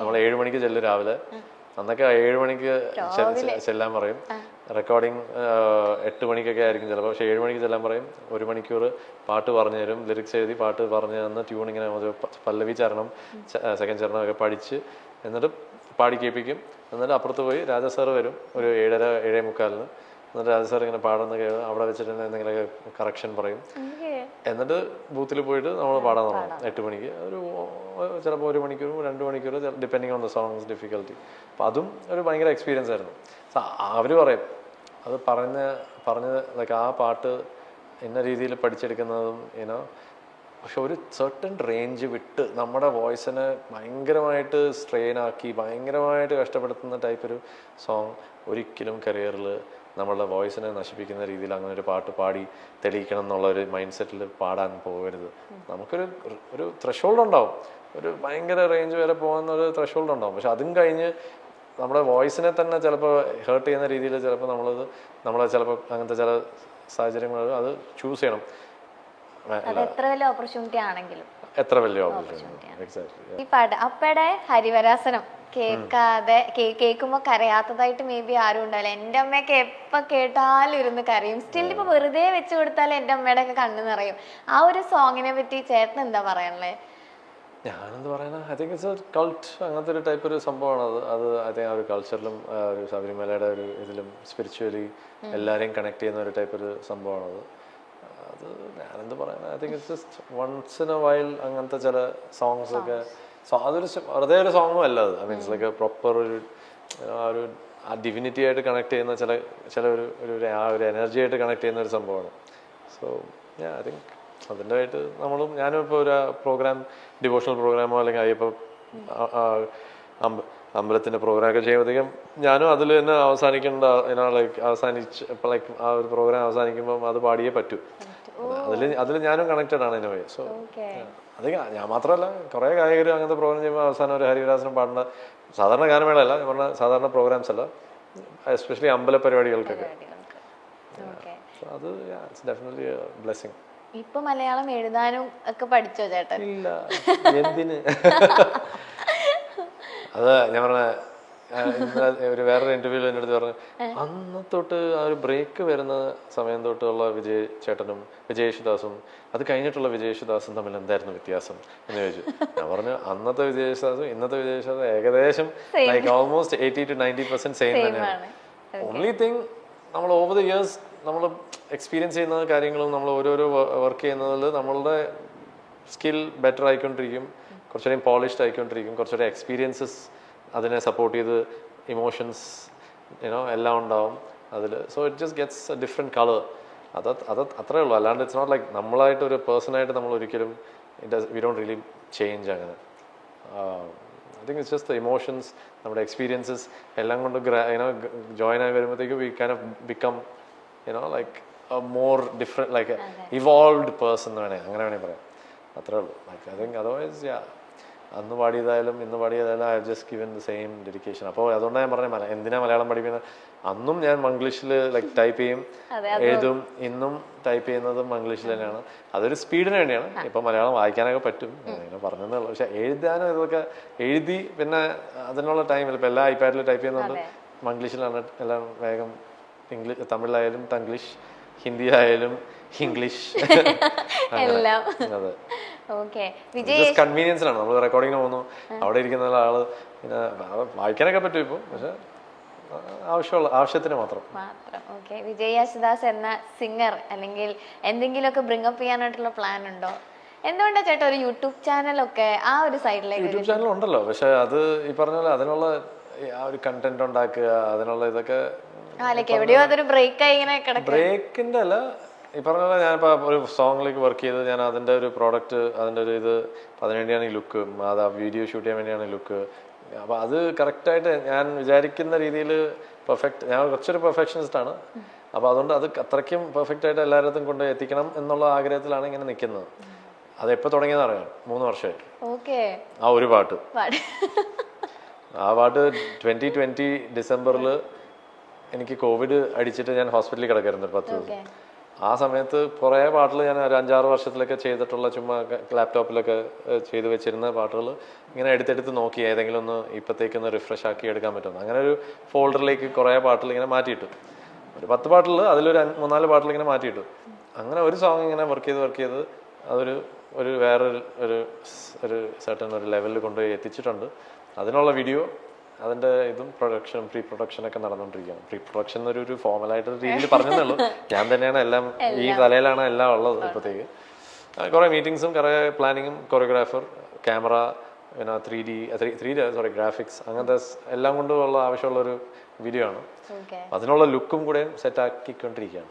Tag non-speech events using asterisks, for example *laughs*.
നമ്മൾ ഏഴ് മണിക്ക് ചെല്ലും രാവിലെ. അന്നൊക്കെ ഏഴ് മണിക്ക് ചെല്ലാൻ പറയും. റെക്കോർഡിങ് എട്ട് മണിക്കൊക്കെ ആയിരിക്കും ചിലപ്പോൾ പക്ഷേ ഏഴ് മണിക്ക് ചെല്ലാൻ പറയും. ഒരു മണിക്കൂർ പാട്ട് പറഞ്ഞു തരും. ലിറിക്സ് എഴുതി പാട്ട് പറഞ്ഞു തന്ന് ട്യൂൺ ഇങ്ങനെ പല്ലവി ചരണം സെക്കൻഡ് ചരണം ഒക്കെ പഠിച്ച് എന്നിട്ട് പാടി കേൾപ്പിക്കും. എന്നിട്ട് അപ്പുറത്ത് പോയി രാജാ സാറ് വരും. ഒരു ഏഴര ഏഴേ മുക്കാലിന്. എന്നിട്ട് രാജാ സാർ ഇങ്ങനെ പാടുന്ന കേൾക്കും അവിടെ വെച്ചിട്ട് തന്നെ എന്തെങ്കിലുമൊക്കെ കറക്ഷൻ പറയും. എന്നിട്ട് ബൂത്തിൽ പോയിട്ട് നമ്മൾ പാടാൻ തുടങ്ങും. എട്ട് മണിക്ക്. ഒരു ചിലപ്പോൾ ഒരു മണിക്കൂർ രണ്ട് മണിക്കൂർ depending on the songs difficulty അപ്പം അതും ഒരു ഭയങ്കര എക്സ്പീരിയൻസ് ആയിരുന്നു. അവർ പറയും അത് പറഞ്ഞ പറഞ്ഞ ലൈക്ക് ആ പാട്ട് ഇന്ന രീതിയിൽ പഠിച്ചെടുക്കുന്നതും ഇനോ പക്ഷെ ഒരു സെർട്ടൺ റേഞ്ച് വിട്ട് നമ്മുടെ വോയിസിനെ ഭയങ്കരമായിട്ട് സ്ട്രെയിൻ ആക്കി ഭയങ്കരമായിട്ട് കഷ്ടപ്പെടുത്തുന്ന ടൈപ്പ് ഒരു സോങ് ഒരിക്കലും കരിയറിൽ നമ്മളുടെ വോയിസിനെ നശിപ്പിക്കുന്ന രീതിയിൽ അങ്ങനെ ഒരു പാട്ട് പാടി തെളിയിക്കണം എന്നുള്ള ഒരു മൈൻഡ് സെറ്റിൽ പാടാൻ പോകരുത്. നമുക്കൊരു ഒരു ത്രഷോൾഡ് ഉണ്ടാവും. ഒരു ഭയങ്കര റേഞ്ച് വരെ പോകുന്ന ഒരു ത്രഷോൾഡ് ഉണ്ടാവും. പക്ഷെ അതും കഴിഞ്ഞ് നമ്മുടെ വോയിസിനെ തന്നെ ചിലപ്പോൾ ഹേർട്ട് ചെയ്യുന്ന രീതിയിൽ ചിലപ്പോൾ നമ്മളത് നമ്മളെ ചിലപ്പോൾ അങ്ങനത്തെ ചില സാഹചര്യങ്ങൾ അത് ചൂസ് ചെയ്യണം. എത്ര വലിയ ഓപ്പർച്യൂണിറ്റി ആണെങ്കിലും. എത്ര വലിയ ഓപ്പർച്യൂണിറ്റി ഈ പാട്ട് അപ്പയുടെ ഹരിവരാസനം കേൾക്കാതെ കേ- കേൾക്കുമ്പോ കരയാത്തതായിട്ട് മേ ബി ആരും ഉണ്ടാവില്ല. എന്റെ അമ്മയൊക്കെ എപ്പോ കേട്ടാലും ഇരുന്ന് കരയും. സ്റ്റിൽ ഇപ്പൊ വെറുതെ വെച്ച് കൊടുത്താലും എന്റെ അമ്മയുടെ ഒക്കെ കണ്ണു നിറയും. ആ ഒരു സോങ്ങിനെ പറ്റി ചേട്ടൻ എന്താ പറയാനുള്ളത് ഞാനെന്ത് പറയുന്നത് ഐ തിങ്ക് ഇറ്റ്സ് ഒരു കൾട്ട് അങ്ങനത്തെ ഒരു ടൈപ്പ് ഒരു സംഭവമാണ് അത്. അത് ഐ തിങ്ക് ആ ഒരു കൾച്ചറിലും ഒരു ശബരിമലയുടെ ഒരു ഇതിലും സ്പിരിച്വലി എല്ലാവരെയും കണക്ട് ചെയ്യുന്ന ഒരു ടൈപ്പ് ഒരു സംഭവമാണത് അത്. ഞാനെന്ത് പറയുന്നത് I think it's just once in a while അങ്ങനത്തെ ചില സോങ്സ് ഒക്കെ അതൊരു വെറുതെ ഒരു സോങ്ങും അല്ല അത് ഐ മീൻസ് ലൈക്ക് പ്രോപ്പർ ഒരു ആ ഒരു ആ ഡിവിനിറ്റി ആയിട്ട് കണക്ട് ചെയ്യുന്ന ചില ചില ഒരു ഒരു ആ ഒരു എനർജി ആയിട്ട് കണക്ട് ചെയ്യുന്ന ഒരു സംഭവമാണ്. സോ ഞാൻ ഐ തിങ്ക് അതിന്റെ ആയിട്ട് നമ്മളും ഞാനും ഇപ്പോൾ ഒരു പ്രോഗ്രാം ഡിവോഷണൽ പ്രോഗ്രാമോ അല്ലെങ്കിൽ അയ്യപ്പ അമ്പലത്തിന്റെ പ്രോഗ്രാമൊക്കെ ചെയ്യുമ്പോഴത്തേക്കും ഞാനും അതിൽ തന്നെ അവസാനിക്കേണ്ട ലൈക്ക് അവസാനിച്ച് ലൈക്ക് ആ ഒരു പ്രോഗ്രാം അവസാനിക്കുമ്പം അത് പാടിയേ പറ്റൂ. അതിൽ അതിൽ ഞാനും കണക്റ്റഡ് ആണ് ഇനോവേ സോ അത് ഞാൻ മാത്രമല്ല കുറേ ഗായകർ അങ്ങനത്തെ പ്രോഗ്രാം ചെയ്യുമ്പോൾ അവസാനം ഒരു ഹരിവിലാസനം പാടുന്ന സാധാരണ ഗാനമേളയല്ല ഞാൻ പറഞ്ഞ സാധാരണ പ്രോഗ്രാംസ് അല്ല എസ്പെഷ്യലി അമ്പല പരിപാടികൾക്കൊക്കെ. അത് ഡെഫിനറ്റ്ലി ബ്ലെസ്സിങ് ഇപ്പൊ മലയാളം എഴുതാനും ഒക്കെ പഠിച്ചോ ചേട്ടൻ? ഇല്ല. എന്തിന്? *laughs* അത് ഞാൻ പറഞ്ഞ ഒരു വേറൊരു ഇന്റർവ്യൂവിൽ എന്റെ അടുത്ത് പറഞ്ഞു അന്ന് തൊട്ട് ആ ഒരു ബ്രേക്ക് വരുന്ന സമയം തൊട്ടുള്ള വിജയ് ചേട്ടനും വിജയേശുദാസും അത് കഴിഞ്ഞിട്ടുള്ള വിജയേശുദാസും തമ്മിൽ എന്തായിരുന്നു വ്യത്യാസം? എന്ന് ചോദിച്ചു. ഞാൻ പറഞ്ഞു അന്നത്തെ വിജയേശുദാസും ഇന്നത്തെ വിജയേശുദാസും ഏകദേശം like almost eighty to ninety percent same തന്നെയാണ്. ഓൺലി തിങ് നമ്മൾ ഓവർ ദി ഇയേഴ്സ് നമ്മൾ എക്സ്പീരിയൻസ് ചെയ്യുന്ന കാര്യങ്ങളും നമ്മൾ ഓരോരോ വർക്ക് ചെയ്യുന്നതിൽ നമ്മളുടെ സ്കിൽ ബെറ്റർ ആയിക്കൊണ്ടിരിക്കും. കുറച്ചുകൂടി പോളിഷ്ഡ് ആയിക്കൊണ്ടിരിക്കും. കുറച്ചുകൂടി എക്സ്പീരിയൻസസ് അതിനെ സപ്പോർട്ട് ചെയ്ത് ഇമോഷൻസ് യുനോ എല്ലാം ഉണ്ടാവും. അതിൽ so it just gets a different colour അത് അത് അത്രേ ഉള്ളൂ. അല്ലാണ്ട് ഇറ്റ്സ് നോട്ട് ലൈക്ക് നമ്മളായിട്ട് ഒരു പേഴ്സണായിട്ട് നമ്മൾ ഒരിക്കലും it we don't really change അങ്ങനെ. I think it's just emotions നമ്മുടെ എക്സ്പീരിയൻസസ് എല്ലാം കൊണ്ട് ഗ്രാ യുനോ ജോയിൻ ആയി വരുമ്പോഴത്തേക്ക് we can become you know like more different like evolved person എന്ന് വേണേ അങ്ങനെ വേണേൽ പറയാം. അത്രേ ഉള്ളൂ. Like I think otherwise yeah അന്ന് പാടിയതായാലും ഇന്ന് പാടിയതായാലും I have just given the same dedication അപ്പോൾ അതുകൊണ്ടാണ് ഞാൻ പറഞ്ഞത് മല എന്തിനാ മലയാളം പഠിക്കുന്നത് അന്നും ഞാൻ മംഗ്ലീഷിൽ ലൈക്ക് ടൈപ്പ് ചെയ്യും എഴുതും ഇന്നും ടൈപ്പ് ചെയ്യുന്നതും മംഗ്ലീഷിൽ തന്നെയാണ്. അതൊരു സ്പീഡിന് വേണ്ടിയാണ്. ഇപ്പം മലയാളം വായിക്കാനൊക്കെ പറ്റും. ഇങ്ങനെ പറഞ്ഞതേ ഉള്ളൂ. പക്ഷെ എഴുതാനും ഇതൊക്കെ എഴുതി പിന്നെ അതിനുള്ള ടൈമിൽ ഇപ്പം എല്ലാ ഐപാഡിൽ ടൈപ്പ് ചെയ്യുന്നുണ്ട്. മംഗ്ലീഷിലാണ് എല്ലാം വേഗം ഇംഗ്ലീഷ് തമിഴിലായാലും തംഗ്ലീഷ് ഹിന്ദി ആയാലും ഇംഗ്ലീഷ് എല്ലാം. അതെ. കൺവീനിയൻസിലാണ് നമ്മൾ റെക്കോർഡിങ്ങിന് പോകുന്നു. അവിടെ ഇരിക്കുന്ന ആൾ പിന്നെ വായിക്കാനൊക്കെ പറ്റും ഇപ്പോൾ പക്ഷെ ആവശ്യമുള്ള ആവശ്യത്തിന് മാത്രം. മാത്രം. ഓക്കെ വിജയ് യേശുദാസ് എന്ന സിംഗർ അല്ലെങ്കിൽ എന്തെങ്കിലുമൊക്കെ ബ്രിങ്ങപ്പ് ചെയ്യാനായിട്ടുള്ള പ്ലാൻ ഉണ്ടോ? എന്തുകൊണ്ടാ ചേട്ടാ ഒരു യൂട്യൂബ് ചാനലൊക്കെ ആ ഒരു സൈഡിലേക്ക് യൂട്യൂബ് ചാനൽ ഉണ്ടല്ലോ. പക്ഷെ അത് ഈ പറഞ്ഞ പോലെ അതിനുള്ള ആ ഒരു കണ്ടന്റ് ഉണ്ടാക്കുക അതിനുള്ള ഇതൊക്കെ എവിടെയോ അതൊരു ബ്രേക്ക് ആയി ഇങ്ങനെ കിടക്കും ബ്രേക്കിന്റെ അല്ല ഈ പറഞ്ഞ പോലെ ഞാനിപ്പോൾ ഒരു സോങ്ങിലേക്ക് വർക്ക് ചെയ്ത് ഞാൻ അതിന്റെ ഒരു പ്രോഡക്റ്റ് അതിന്റെ ഒരു ഇത് അതിനുവേണ്ടിയാണ് ഈ ലുക്ക് അത് ആ വീഡിയോ ഷൂട്ട് ചെയ്യാൻ വേണ്ടിയാണ് ഈ ലുക്ക് അപ്പോൾ അത് കറക്റ്റായിട്ട് ഞാൻ വിചാരിക്കുന്ന രീതിയിൽ പെർഫെക്റ്റ് ഞാൻ കുറച്ചൊരു പെർഫെക്ഷനിസ്റ്റ് ആണ്. അപ്പോൾ അതുകൊണ്ട് അത് അത്രയ്ക്കും പെർഫെക്റ്റ് ആയിട്ട് എല്ലായിടത്തും കൊണ്ട് എത്തിക്കണം എന്നുള്ള ആഗ്രഹത്തിലാണ് ഇങ്ങനെ നിൽക്കുന്നത് അത് എപ്പോൾ തുടങ്ങിയെന്ന് അറിയാം? മൂന്ന് വർഷമായി ഓക്കെ. ആ ഒരു പാട്ട്. പാട്. ആ പാട്ട് ട്വന്റി ട്വന്റി ഡിസംബറിൽ എനിക്ക് കോവിഡ് അടിച്ചിട്ട് ഞാൻ ഹോസ്പിറ്റലിൽ കിടക്കായിരുന്നു പത്ത് ദിവസം. ആ സമയത്ത് കുറേ പാട്ടുകൾ ഞാൻ ഒരു അഞ്ചാറ് വർഷത്തിലൊക്കെ ചെയ്തിട്ടുള്ള ചുമ്മാ ലാപ്ടോപ്പിലൊക്കെ ചെയ്ത് വെച്ചിരുന്ന പാട്ടുകൾ ഇങ്ങനെ എടുത്തെടുത്ത് നോക്കി ഏതെങ്കിലും ഒന്ന് ഇപ്പോഴത്തേക്കൊന്ന് റിഫ്രഷ് ആക്കി എടുക്കാൻ പറ്റുന്നു അങ്ങനെ ഒരു ഫോൾഡറിലേക്ക് കുറേ പാട്ടുകൾ ഇങ്ങനെ മാറ്റിയിട്ടു. ഒരു പത്ത് പാട്ടുകൾ അതിലൊരു മൂന്നാൽ പാട്ടുകൾ ഇങ്ങനെ മാറ്റിയിട്ടു. അങ്ങനെ ഒരു സോങ് ഇങ്ങനെ വർക്ക് ചെയ്ത് വർക്ക് ചെയ്ത് അതൊരു ഒരു വേറൊരു ഒരു ഒരു സർട്ടൻ ഒരു ലെവലിൽ കൊണ്ടുപോയി എത്തിച്ചിട്ടുണ്ട്. അതിനുള്ള വീഡിയോ അതിന്റെ ഇതും പ്രൊഡക്ഷൻ പ്രീ പ്രൊഡക്ഷൻ ഒക്കെ നടന്നുകൊണ്ടിരിക്കുകയാണ് പ്രീ പ്രൊഡക്ഷൻ ഒരു ഒരു ഫോമലായിട്ടൊരു രീതിയിൽ പറഞ്ഞതേ *laughs* ഞാൻ തന്നെയാണ് എല്ലാം ഈ കലയിലാണ് എല്ലാം ഉള്ളത് ഇപ്പോഴത്തേക്ക്. കുറേ മീറ്റിങ്സും കുറേ പ്ലാനിങ്ങും കൊറിയോഗ്രാഫർ ക്യാമറ പിന്നെ three D three D sorry graphics അങ്ങനത്തെ എല്ലാം കൊണ്ടുള്ള ആവശ്യമുള്ള ഒരു വീഡിയോ ആണ്. അതിനുള്ള ലുക്കും കൂടെ സെറ്റ് ആക്കിക്കൊണ്ടിരിക്കുകയാണ്.